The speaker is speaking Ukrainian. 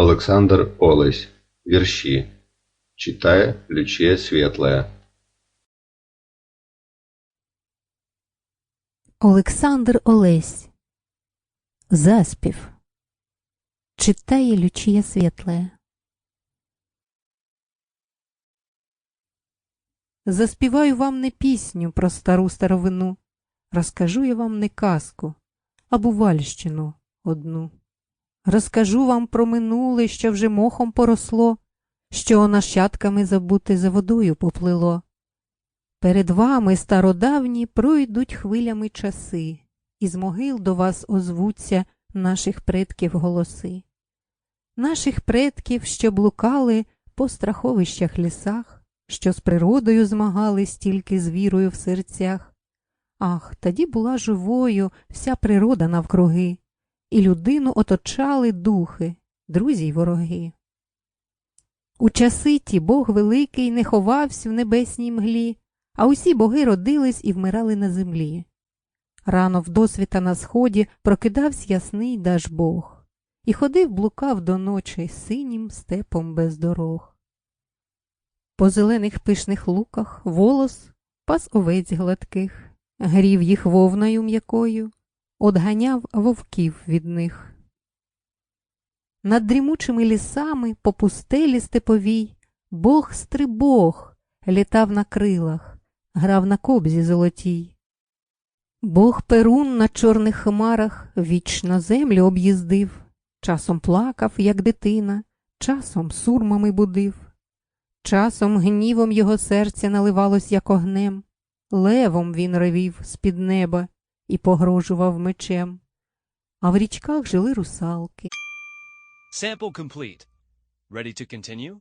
Олександр Олесь. Вірші. Читає Лючія Світлая. Олександр Олесь. Заспів. Читає Лючія Світлая. Заспіваю вам не пісню про стару старовину, розкажу я вам не казку, а бувальщину одну. Розкажу вам про минуле, що вже мохом поросло, що нащадками забути за водою поплило. Перед вами, стародавні, пройдуть хвилями часи, і з могил до вас озвуться наших предків голоси. Наших предків, що блукали по страховищах лісах, що з природою змагались тільки з вірою в серцях. Ах, тоді була живою вся природа навкруги, і людину оточали духи, друзі й вороги. У часи ті Бог великий не ховався в небесній мглі, а усі боги родились і вмирали на землі. Рано вдосвіта на сході прокидався ясний даж Бог, і ходив блукав до ночі синім степом без дорог. По зелених пишних луках волос пас овець гладких, грів їх вовною м'якою, одганяв вовків від них. Над дрімучими лісами по пустелі степовій Бог стрибог літав на крилах, грав на кобзі золотій. Бог Перун на чорних хмарах вічно землю об'їздив, часом плакав, як дитина, часом сурмами будив, часом гнівом його серця наливалось, як огнем, левом він ревів з-під неба і погрожував мечем, а в річках жили русалки. Sample complete. Ready to continue?